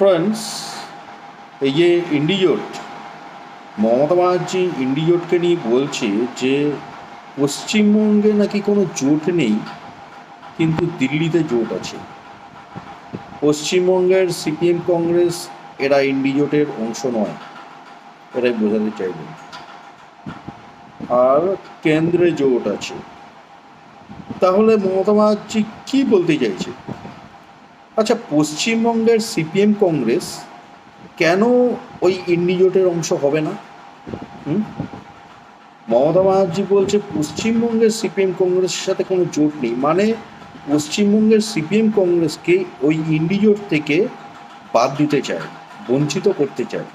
Friends এই যে ইন্ডিজোট মমতা ব্যানার্জি ইন্ডিজোটকে নিয়ে বলছে যে পশ্চিমবঙ্গে নাকি কোনো জোট নেই, কিন্তু দিল্লিতে জোট আছে। পশ্চিমবঙ্গের সিপিএম কংগ্রেস এরা ইন্ডিজোটের অংশ নয়, এটাই বোঝাতে চাইবেন আর কেন্দ্রে জোট আছে। তাহলে মমতা ব্যানার্জি কী বলতে চাইছে? আচ্ছা পশ্চিমবঙ্গের সিপিএম কংগ্রেস কেন ওই ইন্ডিজোটের অংশ হবে না? হুম? মমতা ব্যানার্জি বলছে পশ্চিমবঙ্গের সিপিএম কংগ্রেসের সাথে কোনো জোট নেই। মানে পশ্চিমবঙ্গের সিপিএম কংগ্রেসকে ওই ইন্ডিজোট থেকে বাদ দিতে চায়, বঞ্চিত করতে চায়।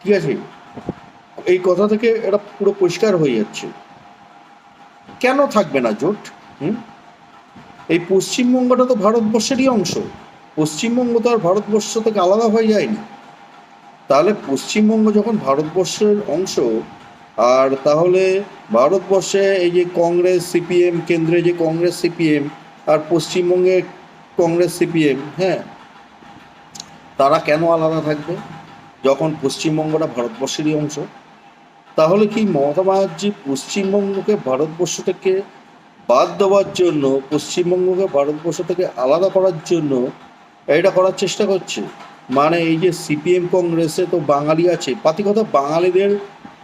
ঠিক আছে? এই কথা থেকে এটা পুরো পরিষ্কার হয়ে যাচ্ছে। কেন থাকবে না জোট? হুম? এই পশ্চিমবঙ্গটা তো ভারতবর্ষেরই অংশ। পশ্চিমবঙ্গ তো আর ভারতবর্ষ থেকে আলাদা হয়ে যায়নি। তাহলে পশ্চিমবঙ্গ যখন ভারতবর্ষের অংশ, আর তাহলে ভারতবর্ষে এই যে কংগ্রেস, সিপিএম, কেন্দ্রে যে কংগ্রেস, সিপিএম, আর পশ্চিমবঙ্গে কংগ্রেস, সিপিএম হ্যাঁ তারা কেন আলাদা থাকবে? যখন পশ্চিমবঙ্গটা ভারতবর্ষেরই অংশ, তাহলে কি মমতা ব্যানার্জি পশ্চিমবঙ্গকে ভারতবর্ষ থেকে বাদ দেওয়ার জন্য, পশ্চিমবঙ্গকে, ভারতবর্ষ থেকে আলাদা করার জন্য এটা করার চেষ্টা করছে। মানে এই যে সিপিএম কংগ্রেসে তো বাঙালি আছে, পাতিকথা বাঙালিদের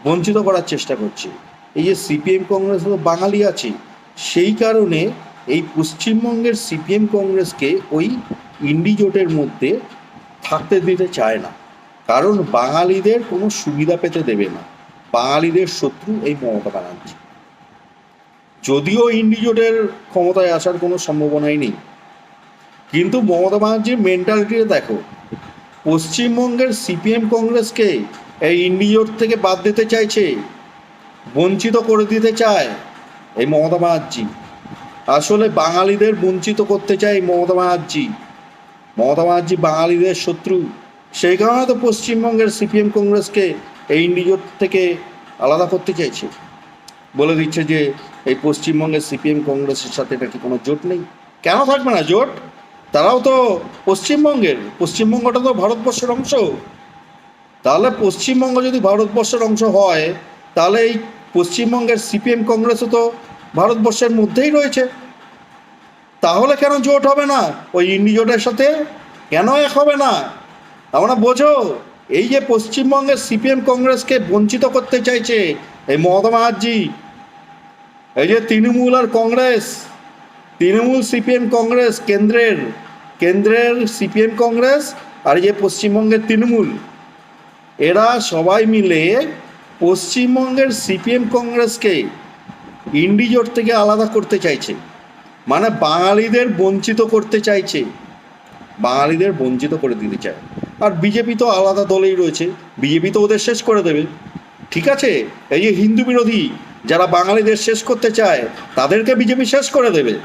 বঞ্চিত করার চেষ্টা করছে। এই যে সিপিএম কংগ্রেসে তো বাঙালি আছে, সেই কারণে এই পশ্চিমবঙ্গের সিপিএম কংগ্রেসকে ওই ইন্ডিজোটের মধ্যে থাকতে দিতে চায় না। কারণ বাঙালিদের কোনো সুবিধা পেতে দেবে না। বাঙালিদের শত্রু এই মমতা ব্যানার্জি। যদিও ইন্ডিজোটের ক্ষমতায় আসার কোনো সম্ভাবনাই নেই। কিন্তু মমতা ব্যানার্জির মেন্টালিটিটা দেখো। পশ্চিমবঙ্গের সিপিএম কংগ্রেসকে এই ইন্ডিজোট থেকে বাদ দিতে চাইছে, বঞ্চিত করে দিতে চায় এই মমতা ব্যানার্জি। আসলে বাঙালিদের বঞ্চিত করতে চায় মমতা ব্যানার্জি। মমতা ব্যানার্জি বাঙালিদের শত্রু। সেই কারণে তো পশ্চিমবঙ্গের সিপিএম কংগ্রেসকে এই ইন্ডিজোট থেকে আলাদা করতে চাইছে। বলে দিচ্ছে যে এই পশ্চিমবঙ্গের সিপিএম কংগ্রেসের সাথে নাকি কোনো জোট নেই? কেন থাকবে না জোট? তারাও তো পশ্চিমবঙ্গের। পশ্চিমবঙ্গটা তো ভারতবর্ষের অংশ। তাহলে পশ্চিমবঙ্গ যদি ভারতবর্ষের অংশ হয়, তাহলে এই পশ্চিমবঙ্গের সিপিএম কংগ্রেসও তো ভারতবর্ষের মধ্যেই রয়েছে। তাহলে কেন জোট হবে না? ওই ইন্ডিজোটের সাথে কেন এক হবে না? আমরা বোঝো, এই যে পশ্চিমবঙ্গের সিপিএম কংগ্রেসকে বঞ্চিত করতে চাইছে এই মমতা ব্যানার্জি এই যে তৃণমূল আর কংগ্রেস, তৃণমূল সিপিএম কংগ্রেস কেন্দ্রের কেন্দ্রের সিপিএম কংগ্রেস আর এই যে পশ্চিমবঙ্গের তৃণমূল, এরা সবাই মিলে পশ্চিমবঙ্গের সিপিএম কংগ্রেসকে ইন্ডিজোট থেকে আলাদা করতে চাইছে। মানে বাঙালিদের বঞ্চিত করতে চাইছে। বাঙালিদের বঞ্চিত করে দিতে চায়। আর বিজেপি তো আলাদা দলেই রয়েছে। বিজেপি তো ওদের শেষ করে দেবে। ঠিক আছে? এই যে হিন্দু বিরোধী যারা বাঙালিদের শেষ করতে চায়, তাদেরকে বিজেপি শেষ করে দেবে।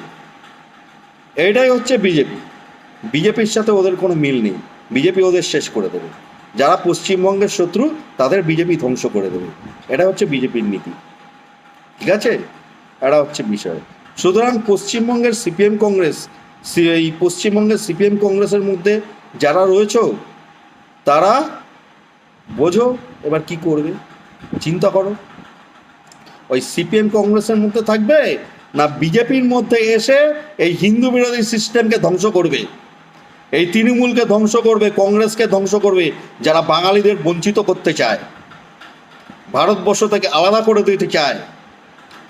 এটাই হচ্ছে বিজেপি। বিজেপির সাথে ওদের কোনো মিল নেই। বিজেপি ওদের শেষ করে দেবে। যারা পশ্চিমবঙ্গের শত্রু, তাদের বিজেপি ধ্বংস করে দেবে। এটা হচ্ছে বিজেপির নীতি। ঠিক আছে? এটা হচ্ছে বিষয়। সুতরাং পশ্চিমবঙ্গের সিপিএম কংগ্রেস এই পশ্চিমবঙ্গের সিপিএম কংগ্রেসের মধ্যে যারা রয়েছে, তারা বোঝো এবার কি করবে। চিন্তা করো। ওই সিপিএম কংগ্রেসের মধ্যে থাকবে না বিজেপির মধ্যে এসে এই হিন্দু বিরোধী সিস্টেমকে ধ্বংস করবে? এই তৃণমূলকে ধ্বংস করবে, কংগ্রেসকে ধ্বংস করবে, যারা বাঙালিদের বঞ্চিত করতে চায়। ভারতবর্ষ থেকে আলাদা করে দিতে চায়।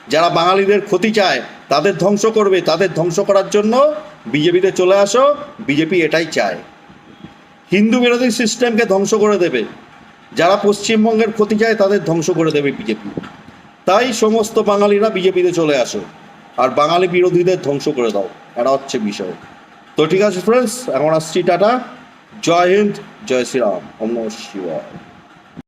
যারা বাঙালিদের ক্ষতি চায়, তাদের ধ্বংস করবে। তাদের ধ্বংস করার জন্য বিজেপিতে চলে আসো, বিজেপি এটাই চায়। হিন্দু বিরোধী সিস্টেমকে ধ্বংস করে দেবে। যারা পশ্চিমবঙ্গের ক্ষতি চায়, তাদের ধ্বংস করে দেবে বিজেপি। তাই সমস্ত বাঙালিরা বিজেপিতে চলে আসো। আর বাঙালি বিরোধীদের ধ্বংস করে দাও। এটা হচ্ছে বিষয় তো ঠিক আছে ফ্রেন্ডস এখন আসছি টাটা। জয় হিন্দ, জয় শ্রীরাম। ওম শিবা